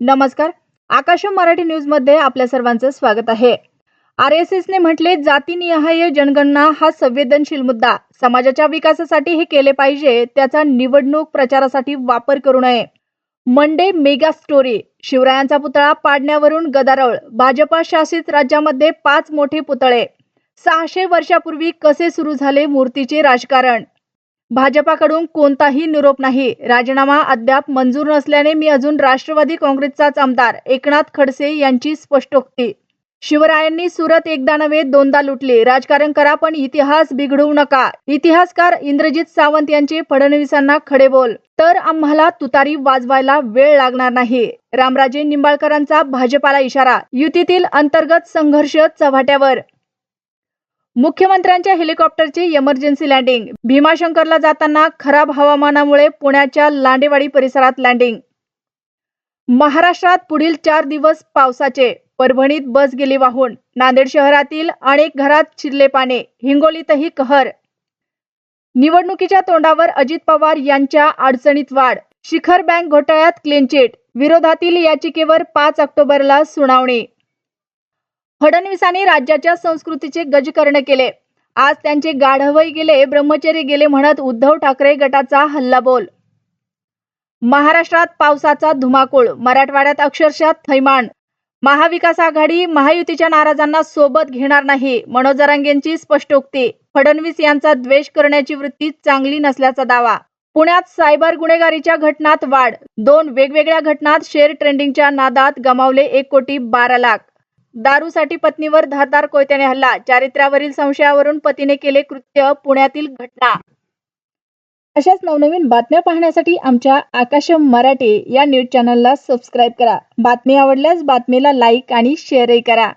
नमस्कार. आकाश मराठी न्यूजमध्ये आपल्या सर्वांचं स्वागत आहे. आर एस एसने म्हटले जातीनिहाय जनगणना हा संवेदनशील मुद्दा. समाजाच्या विकासासाठी हे केले पाहिजे त्याचा निवडणूक प्रचारासाठी वापर करू नये. Monday mega story. शिवरायांचा पुतळा पाडण्यावरून गदारोळ. भाजपा शासित राज्यामध्ये पाच मोठे पुतळे. सहाशे वर्षापूर्वी कसे सुरू झाले मूर्तीचे राजकारण? भाजपाकडून कोणताही निरोप नाही. राजीनामा अद्याप मंजूर नसल्याने मी अजून राष्ट्रवादी काँग्रेसचाच आमदार एकनाथ खडसे यांची स्पष्टोक्ती शिवरायांनी सुरत एकदा नव्हे दोनदा लुटली. राजकारण करा पण इतिहास बिघडवू नका. इतिहासकार इंद्रजित सावंत यांचे फडणवीसांना खडे बोल तर आम्हाला तुतारी वाजवायला वेळ लागणार नाही. रामराजे निंबाळकरांचा भाजपाला इशारा. युतीतील अंतर्गत संघर्ष चव्हाट्यावर. मुख्यमंत्र्यांच्या हेलिकॉप्टरची इमर्जन्सी लँडिंग भीमाशंकरला जाताना खराब हवामानामुळे पुण्याच्या लांडेवाडी परिसरात लँडिंग महाराष्ट्रात पुढील चार दिवस पावसाचे. परभणीत बस गेली वाहून. नांदेड शहरातील अनेक घरात शिरले पाने हिंगोलीतही कहर. निवडणुकीच्या तोंडावर अजित पवार यांच्या अडचणीत वाढ. शिखर बँक घोटाळ्यात क्लीनचिट विरोधातील याचिकेवर पाच ऑक्टोबरला सुनावणी. फडणवीसांनी राज्याच्या संस्कृतीचे गजकर्ण केले. आज त्यांचे गाढवही गेले ब्रह्मचर्य गेले म्हणत उद्धव ठाकरे गटाचा हल्लाबोल. महाराष्ट्रात पावसाचा धुमाकूळ मराठवाड्यात अक्षरशः थैमान. महाविकास आघाडी महायुतीच्या नाराजांना सोबत घेणार नाही मनोज जरांगेंची स्पष्टोक्ती फडणवीस यांचा द्वेष करण्याची वृत्ती चांगली नसल्याचा दावा. पुण्यात सायबर गुन्हेगारीच्या घटनात वाढ. दोन वेगवेगळ्या घटनात शेअर ट्रेंडिंगच्या नादात गमावले एक कोटी बारा लाख. दारूसाठी पत्नीवर धारदार कोयत्याने हल्ला चारित्र्यावरील संशयावरून पतीने केले कृत्य पुण्यातील घटना. अशाच नवनवीन बातम्या पाहण्यासाठी आमच्या आकाश मराठी या न्यूज चॅनलला सबस्क्राईब करा. बातमी आवडल्यास बातमीला लाईक आणि शेअरही करा.